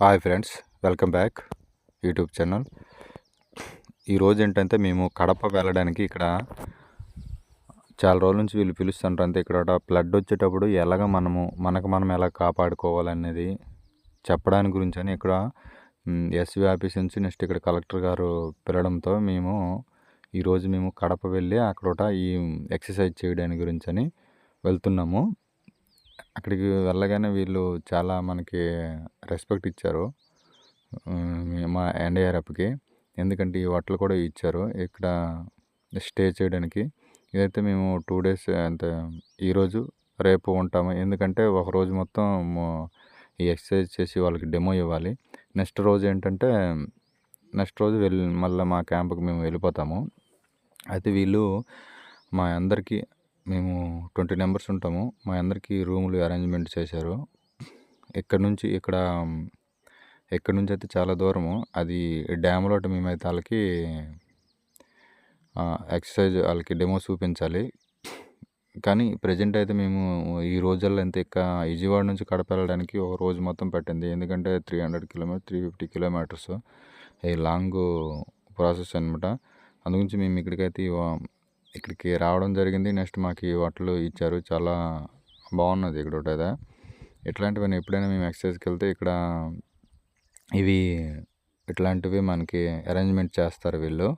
Hi friends welcome back YouTube channel ఈరోజు ఏంటంటే మేము కడప వెళ్ళడానికి ఇక్కడ చాలా రోజుల నుంచి వీళ్ళు పిలుస్తుంటారు అంతే. ఇక్కడ ఫ్లడ్ వచ్చేటప్పుడు ఎలాగ మనము మనకు మనం ఎలా కాపాడుకోవాలనేది చెప్పడానికి గురించి అని ఇక్కడ ఎస్వి ఆఫీస్ నుంచి నెక్స్ట్ ఇక్కడ కలెక్టర్ గారు పిలవడంతో మేము ఈరోజు మేము కడప వెళ్ళి అక్కడ ఈ ఎక్సర్సైజ్ చేయడానికి గురించి అని వెళ్తున్నాము. అక్కడికి వెళ్ళగానే వీళ్ళు చాలా మనకి రెస్పెక్ట్ ఇచ్చారు. మా ఎన్డీఆర్ఎఫ్కి ఎందుకంటే ఈ హోటల్ కూడా ఇచ్చారు. ఇక్కడ స్టే చేయడానికి. ఇదైతే మేము టూ డేస్ అంత ఈరోజు రేపు ఉంటాము. ఎందుకంటే ఒక రోజు మొత్తం ఈ ఎక్సర్సైజ్ చేసి వాళ్ళకి డెమో ఇవ్వాలి. నెక్స్ట్ రోజు ఏంటంటే నెక్స్ట్ రోజు వెళ్ళి మళ్ళీ మా క్యాంప్కి మేము వెళ్ళిపోతాము. అయితే వీళ్ళు మా అందరికీ మేము ట్వంటీ మెంబర్స్ ఉంటాము. మా అందరికీ రూములు అరేంజ్మెంట్ చేశారు. ఇక్కడ నుంచి ఇక్కడ ఇక్కడ నుంచి అయితే చాలా దూరము. అది డ్యామ్లో మేమైతే వాళ్ళకి ఎక్సర్సైజ్ వాళ్ళకి డెమో చూపించాలి. కానీ ప్రజెంట్ అయితే మేము ఈ రోజుల్లో ఎంత ఇక విజయవాడ నుంచి కడప వెళ్ళడానికి ఒక రోజు మొత్తం పట్టింది. ఎందుకంటే three hundred kilometer three fifty kilometers. ఈ లాంగ్ ప్రాసెస్ అనమాట అందుగురించి మేము ఇక్కడికైతే ఇక్కడికి రావడం జరిగింది. నెక్స్ట్ మాకు ఈ హోటల్ ఇచ్చారు. చాలా బాగున్నది ఇక్కడ ఒకటి ఇట్లాంటివన్నీ ఎప్పుడైనా మేము ఎక్సర్సైజ్కి వెళ్తే ఇక్కడ ఇవి ఇట్లాంటివి మనకి అరేంజ్మెంట్ చేస్తారు వీళ్ళు.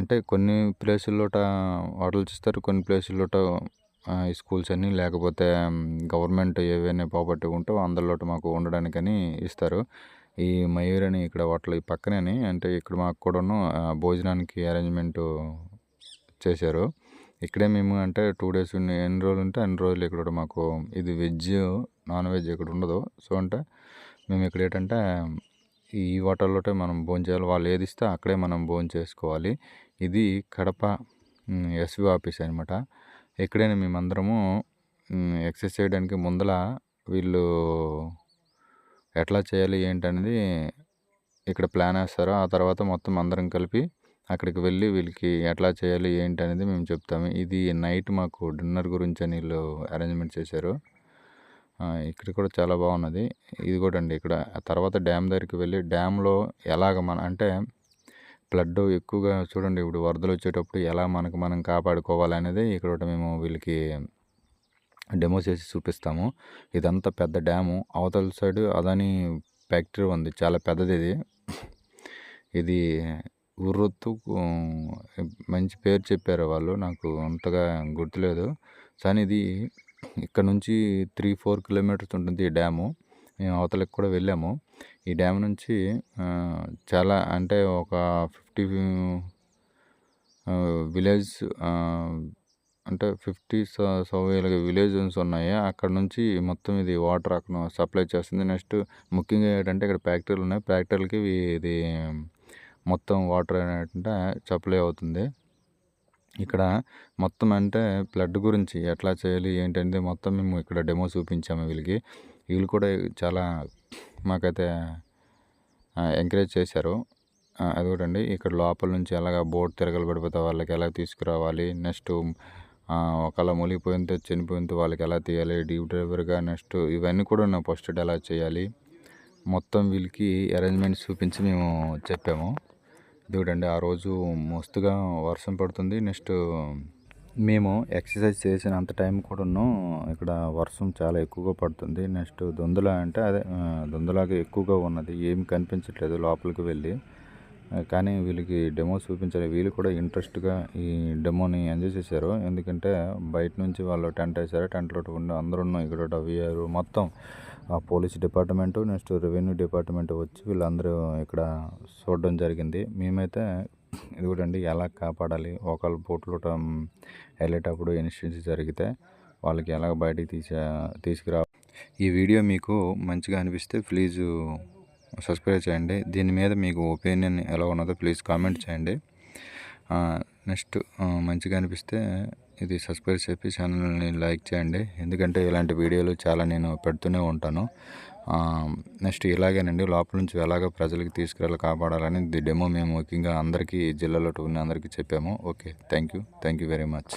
అంటే కొన్ని ప్లేసుల్లో హోటల్స్ ఇస్తారు. కొన్ని ప్లేసుల్లో స్కూల్స్ అని లేకపోతే గవర్నమెంట్ ఏవైనా ప్రాపర్టీ ఉంటే అందులో మాకు ఉండడానికని ఇస్తారు. ఈ మయూర్ అని ఇక్కడ హోటల్ ఈ పక్కనే అంటే ఇక్కడ మాకు కూడాను భోజనానికి అరేంజ్మెంటు చేశారు. ఇక్కడే మేము అంటే టూ డేస్ ఎన్ని రోజులు ఉంటే అన్ని రోజులు ఇక్కడ మాకు ఇది వెజ్ నాన్ వెజ్ ఇక్కడ ఉండదు. సో అంటే మేము ఇక్కడ ఏంటంటే ఈ హోటల్లోటే మనం భోజనం చేయాలి. వాళ్ళు ఏది ఇస్తే అక్కడే మనం భోజనం చేసుకోవాలి. ఇది కడప ఎస్వి ఆఫీస్ అనమాట ఎక్కడైనా మేమందరము ఎక్సర్సైజ్ చేయడానికి ముందల వీళ్ళు ఎట్లా చేయాలి ఏంటనేది ఇక్కడ ప్లాన్ వేస్తారు. ఆ తర్వాత మొత్తం అందరం కలిపి అక్కడికి వెళ్ళి వీళ్ళకి ఎట్లా చేయాలి ఏంటి అనేది మేము చెప్తాము. ఇది నైట్ మాకు డిన్నర్ గురించి అని వీళ్ళు అరేంజ్మెంట్ చేశారు. ఇక్కడ కూడా చాలా బాగున్నది. ఇది కూడా అండి ఇక్కడ. తర్వాత డ్యామ్ దగ్గరికి వెళ్ళి డ్యామ్లో ఎలాగ మన అంటే ఫ్లడ్ ఎక్కువగా చూడండి ఇప్పుడు వరదలు వచ్చేటప్పుడు ఎలా మనకు మనం కాపాడుకోవాలి అనేది ఇక్కడ మేము వీళ్ళకి డెమో చేసి చూపిస్తాము. ఇదంతా పెద్ద డ్యాము. అవతల సైడ్ అదని ఫ్యాక్టరీ ఉంది. చాలా పెద్దది ఇది. ఇది ఉర్రొత్తు మంచి పేరు చెప్పారు వాళ్ళు. నాకు అంతగా గుర్తులేదు. కానీ ఇది ఇక్కడ నుంచి త్రీ ఫోర్ కిలోమీటర్స్ ఉంటుంది ఈ డ్యాము. మేము అవతలకి కూడా వెళ్ళాము. ఈ డ్యామ్ నుంచి చాలా అంటే ఒక ఫిఫ్టీ విలేజ్ అంటే ఫిఫ్టీ సౌవేల విలేజెస్ ఉన్నాయి. అక్కడ నుంచి మొత్తం ఇది వాటర్ అక్కడ సప్లై చేస్తుంది. నెక్స్ట్ ముఖ్యంగా ఏంటంటే ఇక్కడ ఫ్యాక్టరీలు ఉన్నాయి. ఫ్యాక్టరీలకి ఇది మొత్తం వాటర్ ఏంటంటే సప్లై అవుతుంది. ఇక్కడ మొత్తం అంటే బ్లడ్ గురించి ఎట్లా చేయాలి ఏంటంటే మొత్తం మేము ఇక్కడ డెమో చూపించాము వీళ్ళకి. వీళ్ళు కూడా చాలా మాకైతే ఎంకరేజ్ చేశారు. అది కూడా అండి ఇక్కడ లోపల నుంచి ఎలాగ బోట్ తిరగలు పడిపోతే వాళ్ళకి ఎలా తీసుకురావాలి నెక్స్ట్ ఒకవేళ మునిగిపోయితే చనిపోయితే వాళ్ళకి ఎలా తీయాలి డీప్ డ్రైవర్గా నెక్స్ట్ ఇవన్నీ కూడా నా ఫస్ట్ ఎలా చేయాలి మొత్తం వీళ్ళకి అరేంజ్మెంట్స్ చూపించి మేము చెప్పాము. చూడండి ఆ రోజు మస్తుగా వర్షం పడుతుంది. నెక్స్ట్ మేము ఎక్సర్సైజ్ చేసినంత టైం కూడాను ఇక్కడ వర్షం చాలా ఎక్కువగా పడుతుంది. నెక్స్ట్ దొందల అంటే అదే దొందలాగా ఎక్కువగా ఉన్నది. ఏమి కనిపించట్లేదు లోపలికి వెళ్ళి. కానీ వీళ్ళకి డెమో చూపించాలి. వీళ్ళు కూడా ఇంట్రెస్ట్గా ఈ డెమోని ఎంజాయ్ చేశారు. ఎందుకంటే బయట నుంచి వాళ్ళు టెంట్ వేశారు. టెంట్లో ఉండి అందరూ ఇక్కడ వీఆర్ మొత్తం police department next revenue department వచ్చి వీళ్ళందరూ ఇక్కడ చూడడం జరిగింది. మేమైతే ఇది కూడా అండి ఎలా కాపాడాలి? ఒకళ్ళు బోట్లో వెళ్ళేటప్పుడు ఇన్సిడెంట్స్ జరిగితే వాళ్ళకి ఎలా బయటికి తీసే తీసుకురా? ఈ వీడియో మీకు మంచిగా అనిపిస్తే ప్లీజ్ సబ్స్క్రైబ్ చేయండి. దీని మీద మీకు ఒపీనియన్ ఎలా ఉన్నదో ప్లీజ్ కామెంట్ చేయండి. నెక్స్ట్ మంచిగా అనిపిస్తే ఇది సబ్స్క్రైబ్ చేసి ఛానల్ని లైక్ చేయండి. ఎందుకంటే ఇలాంటి వీడియోలు చాలా నేను పెడుతూనే ఉంటాను. నెక్స్ట్ ఇలాగేనండి. లోపల నుంచి ఎలాగ ప్రజలకు తీసుకురాలి కాపాడాలని డెమో మేము ముఖ్యంగా అందరికీ జిల్లాలో ఉన్న అందరికీ చెప్పాము. Okay thank you. Thank you very much.